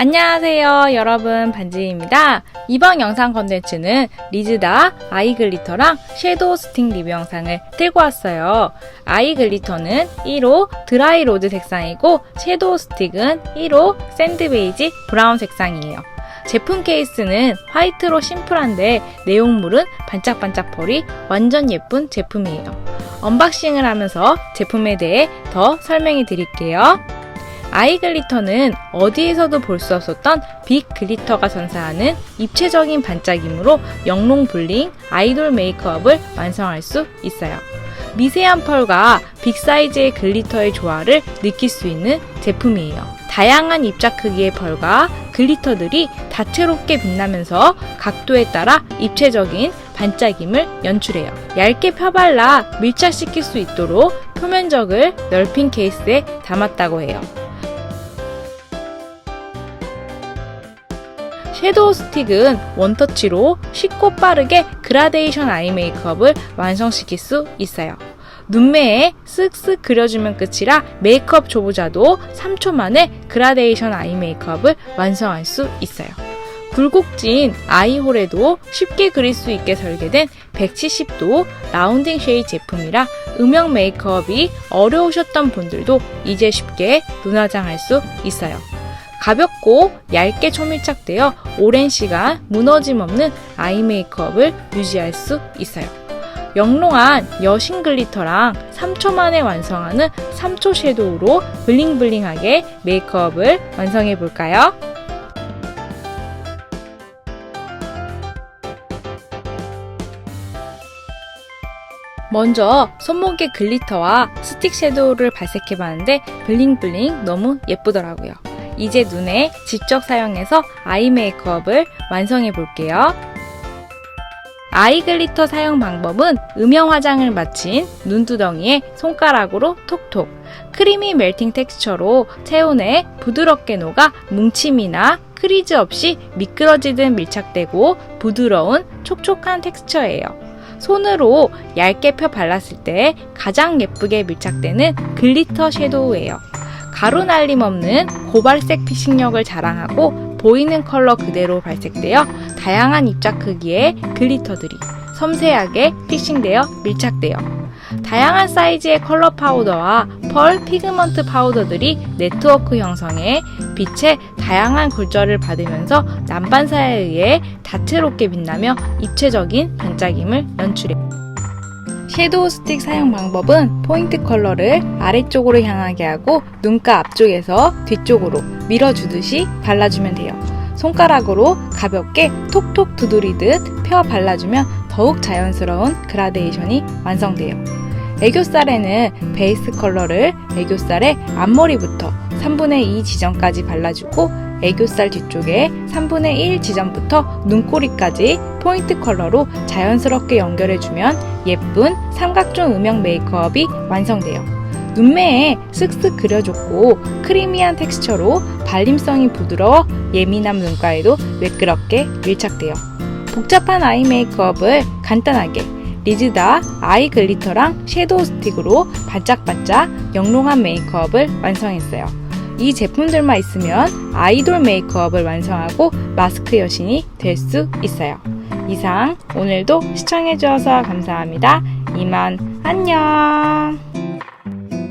안녕하세요 여러분. 반지입니다. 이번 영상 컨텐츠는 리즈다 아이 글리터랑 섀도우 스틱 리뷰 영상을 들고 왔어요. 아이 글리터는 1호 드라이 로즈 색상이고 섀도우 스틱은 1호 샌드 베이지 브라운 색상이에요. 제품 케이스는 화이트로 심플한데 내용물은 반짝반짝 펄이 완전 예쁜 제품이에요. 언박싱을 하면서 제품에 대해 더 설명해 드릴게요 아이 글리터는 어디에서도 볼 수 없었던 빅 글리터가 선사하는 입체적인 반짝임으로 영롱 블링 아이돌 메이크업을 완성할 수 있어요. 미세한 펄과 빅 사이즈의 글리터의 조화를 느낄 수 있는 제품이에요. 다양한 입자 크기의 펄과 글리터들이 다채롭게 빛나면서 각도에 따라 입체적인 반짝임을 연출해요. 얇게 펴발라 밀착시킬 수 있도록 표면적을 넓힌 케이스에 담았다고 해요. 섀도우 스틱은 원터치로 쉽고 빠르게 그라데이션 아이 메이크업을 완성시킬 수 있어요. 눈매에 쓱쓱 그려주면 끝이라 메이크업 초보자도 3초 만에 그라데이션 아이 메이크업을 완성할 수 있어요. 굴곡진 아이홀에도 쉽게 그릴 수 있게 설계된 170도 라운딩 쉐이 제품이라 음영 메이크업이 어려우셨던 분들도 이제 쉽게 눈화장할 수 있어요. 가볍고 얇게 초밀착되어 오랜 시간 무너짐 없는 아이 메이크업을 유지할 수 있어요. 영롱한 여신 글리터랑 3초 만에 완성하는 3초 섀도우로 블링블링하게 메이크업을 완성해 볼까요? 먼저 손목에 글리터와 스틱 섀도우를 발색해 봤는데 블링블링 너무 예쁘더라고요. 이제 눈에 직접 사용해서 아이 메이크업을 완성해 볼게요. 아이 글리터 사용 방법은 음영 화장을 마친 눈두덩이에 손가락으로 톡톡 크리미 멜팅 텍스처로 체온에 부드럽게 녹아 뭉침이나 크리즈 없이 미끄러지듯 밀착되고 부드러운 촉촉한 텍스처예요. 손으로 얇게 펴 발랐을 때 가장 예쁘게 밀착되는 글리터 섀도우예요. 가루 날림 없는 고발색 피싱력을 자랑하고 보이는 컬러 그대로 발색되어 다양한 입자 크기의 글리터들이 섬세하게 픽싱되어 밀착되어 다양한 사이즈의 컬러 파우더와 펄 피그먼트 파우더들이 네트워크 형성해 빛의 다양한 굴절을 받으면서 난반사에 의해 다채롭게 빛나며 입체적인 반짝임을 연출해 섀도우 스틱 사용 방법은 포인트 컬러를 아래쪽으로 향하게 하고 눈가 앞쪽에서 뒤쪽으로 밀어주듯이 발라주면 돼요. 손가락으로 가볍게 톡톡 두드리듯 펴 발라주면 더욱 자연스러운 그라데이션이 완성돼요. 애교살에는 베이스 컬러를 애교살의 앞머리부터 3분의 2 지점까지 발라주고 애교살 뒤쪽에 3분의 1 지점부터 눈꼬리까지 포인트 컬러로 자연스럽게 연결해주면 예쁜 삼각존 음영 메이크업이 완성돼요. 눈매에 쓱쓱 그려줬고 크리미한 텍스처로 발림성이 부드러워 예민한 눈가에도 매끄럽게 밀착돼요. 복잡한 아이 메이크업을 간단하게 리즈다 아이 글리터랑 섀도우 스틱으로 반짝반짝 영롱한 메이크업을 완성했어요. 이 제품들만 있으면 아이돌 메이크업을 완성하고 마스크 여신이 될 수 있어요. 이상 오늘도 시청해주셔서 감사합니다. 이만 안녕!